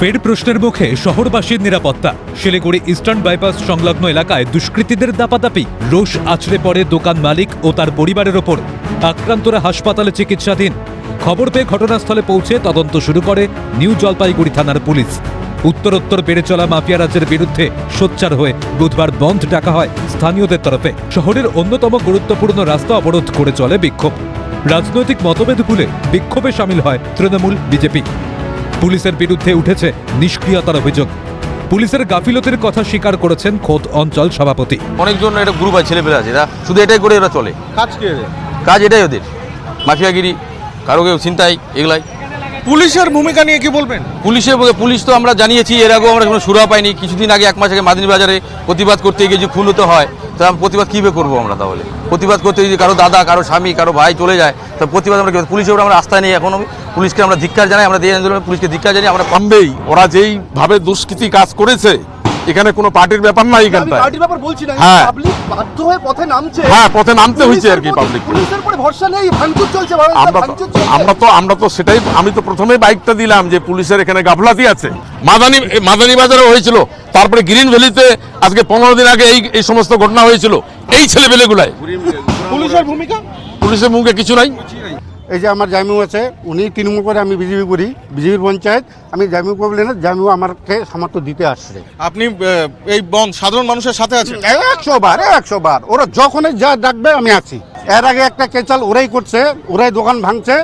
ফের প্রশ্নের মুখে শহরবাসীর নিরাপত্তা। শিলিগুড়ি ইস্টার্ন বাইপাস সংলগ্ন এলাকায় দুষ্কৃতীদের দাপাদাপি। রোষ আছড়ে পড়ে দোকান মালিক ও তার পরিবারের ওপর। আক্রান্তরা হাসপাতালে চিকিৎসাধীন। খবর পেয়ে ঘটনাস্থলে পৌঁছে তদন্ত শুরু করে নিউ জলপাইগুড়ি থানার পুলিশ। উত্তরোত্তর বেড়ে চলা মাফিয়া রাজ্যের বিরুদ্ধে সোচ্চার হয়ে বুধবার বন্ধ ডাকা হয় স্থানীয়দের তরফে। শহরের অন্যতম গুরুত্বপূর্ণ রাস্তা অবরোধ করে চলে বিক্ষোভ। রাজনৈতিক মতভেদ ভুলে বিক্ষোভে সামিল হয় তৃণমূল, বিজেপি। পুলিশের বিরুদ্ধে উঠেছে নিষ্ক্রিয়তার অভিযোগ। পুলিশের গাফিলতির কথা স্বীকার করেছেন খোদ অঞ্চল সভাপতি। অনেকজন এটা গ্রুপ আছে ছেলেপেলে আছে এরা শুধু এটাই করে এরা চলে। কাজ কি এদের? কাজ এটাই ওদের। মাফিয়াগিরি কারও কেউ চিন্তাই এগুলাই। পুলিশের ভূমিকা নিয়ে কি বলবেন? পুলিশের বলে- পুলিশ তো আমরা জানিয়েছি এর আগেও আমরা কোনো সুরা পাইনি। কিছুদিন আগে এক মাস আগে মাদিনী বাজারে প্রতিবাদ করতে গিয়ে যে খুন হতে হয় তা আমি প্রতিবাদ কীভাবে করব আমরা তাহলে? প্রতিবাদ করতে যদি কারও দাদা, কারও স্বামী, কারও ভাই চলে যায়, তা প্রতিবাদ আমরা পুলিশের উপর আমরা আস্থা নেই এখনও পুলিশকে আমরা ধিক্কার জানাই, আমরা দিয়ে পুলিশকে ধিক্কার জানাই, আমরা কমবেই। ওরা যেইভাবে দুষ্কৃতি কাজ করেছে এখানে কোনো পার্টির ব্যাপার নাই আমি এখানটায়। পার্টির ব্যাপার বলছি না হ্যাঁ। পাবলিক বাধ্য হয়ে পথে নামছে। হ্যাঁ, পথে নামতে হয়েছে আর কি public। পুলিশের পরে ভরসা নেই ভাঙচুর চলছে আমরা তো আমরা তো আমরা তো সেটাই আমি তো প্রথমেই বাইকটা দিলাম যে পুলিশের এখানে গাফলাতি আছে। মাদানি মাদানি বাজারে হয়েছিল। তারপরে গ্রিন ভ্যালিতে আজকে পনেরো দিন আগে এই এই সমস্ত ঘটনা হয়েছিল। এই ছেলেপেলেগুলাই পুলিশের ভূমিকা? পুলিশের মুখে কিছু নাই। এই যে আমার জামিউ আছে উনি তৃণমূল করে আমি বিজেপি করি বিজেপির পঞ্চায়েত আমি জামিউ করলে না জামিউ আমাকে সামর্থ্য দিতে আসছে। আপনি আহ, এই বন সাধারণ মানুষের সাথে আছেন? একশো বার একশো বার। ওরা যখনই যা ডাকবে আমি আছি। এর আগে একটা কেচাল ওরাই করছে ওরাই দোকান ভাঙছে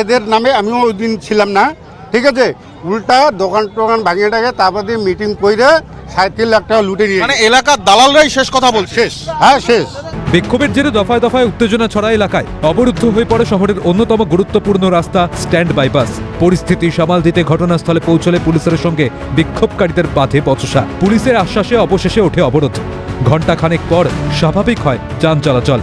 এদের নামে আমিও ওই দিন ছিলাম না। ঠিক আছে? উল্টা দোকান টোকান ভাঙিয়ে টাকে তারপর দিয়ে মিটিং করে সাঁত্রিশ লাখ টাকা লুটে নিয়ে মানে এলাকার দালালরাই শেষ কথা বলছে। শেষ। হ্যাঁ শেষ। বিক্ষোভের জেরে দফায় দফায় উত্তেজনা ছড়া এলাকায়। অবরুদ্ধ হয়ে পড়ে শহরের অন্যতম গুরুত্বপূর্ণ রাস্তা, স্ট্যান্ড বাইপাস পরিস্থিতি সামাল দিতে ঘটনাস্থলে পৌঁছলে পুলিশের সঙ্গে বিক্ষোভকারীদের বাধে বচসা পুলিশের আশ্বাসে অবশেষে ওঠে অবরোধ। ঘণ্টাখানেক পর স্বাভাবিক হয় যান চলাচল।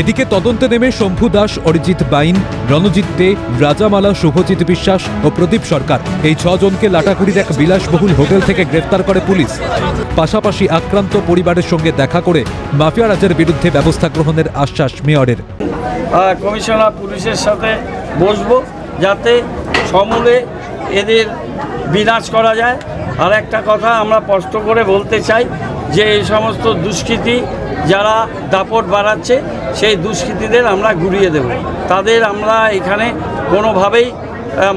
এদিকে তদন্তে নেমে শম্ভু দাস, অরিজিৎ বাইন, রণজিৎ দে, রাজামালা, শুভজিৎ বিশ্বাস ও প্রদীপ সরকার। এই ছজনকে লাটাকুড়ির এক বিলাসবহুল হোটেল থেকে গ্রেফতার করে পুলিশ। পাশাপাশি আক্রান্ত পরিবারের সঙ্গে দেখা করে মাফিয়া রাজের বিরুদ্ধে ব্যবস্থা গ্রহণের আশ্বাস মেয়রের। কমিশনার পুলিশের সাথে বসবো যাতে সমূলে এদের বিনাশ করা যায়। আর একটা কথা আমরা স্পষ্ট করে বলতে চাই যে এই সমস্ত দুষ্কৃতি যারা দাপট বাড়াচ্ছে, সেই দুষ্কৃতীদের আমরা ঘুরিয়ে দেব। তাদের আমরা এখানে কোনোভাবেই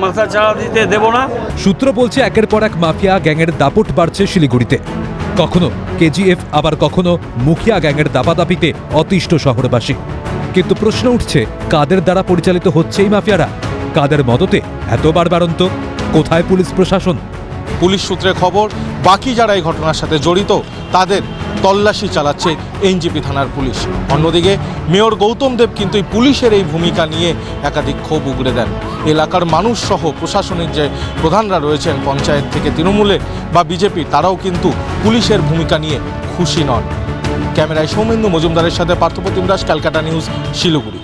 মাথা চাড়া দিতে দেব না। সূত্র বলছে, একের পর এক মাফিয়া গ্যাংয়ের দাপট বাড়ছে শিলিগুড়িতে। কখনো কেজিএফ, আবার কখনো মুখিয়া গ্যাংয়ের দাপাদাপিতে অতিষ্ঠ শহরবাসী। কিন্তু প্রশ্ন উঠছে, কাদের দ্বারা পরিচালিত হচ্ছে এই মাফিয়ারা? কাদের মদতে? এত বারবারন্ত কোথায় পুলিশ প্রশাসন? পুলিশ সূত্রে খবর, বাকি যারা এই ঘটনার সাথে জড়িত, তাদের তল্লাশি চালাচ্ছে এনজিপি থানার পুলিশ। অন্যদিকে, মেয়র গৌতম দেব কিন্তু এই পুলিশের এই ভূমিকা নিয়ে একাধিক ক্ষোভ উগড়ে দেন। এলাকার মানুষ সহ প্রশাসনের যে প্রধানরা রয়েছেন, পঞ্চায়েত থেকে তৃণমূলে বা বিজেপি, তারাও কিন্তু পুলিশের ভূমিকা নিয়ে খুশি নন। ক্যামেরায় সৌমেন্দু মজুমদারের সাথে পার্থপ্রতিম দাস, ক্যালকাটা নিউজ, শিলিগুড়ি।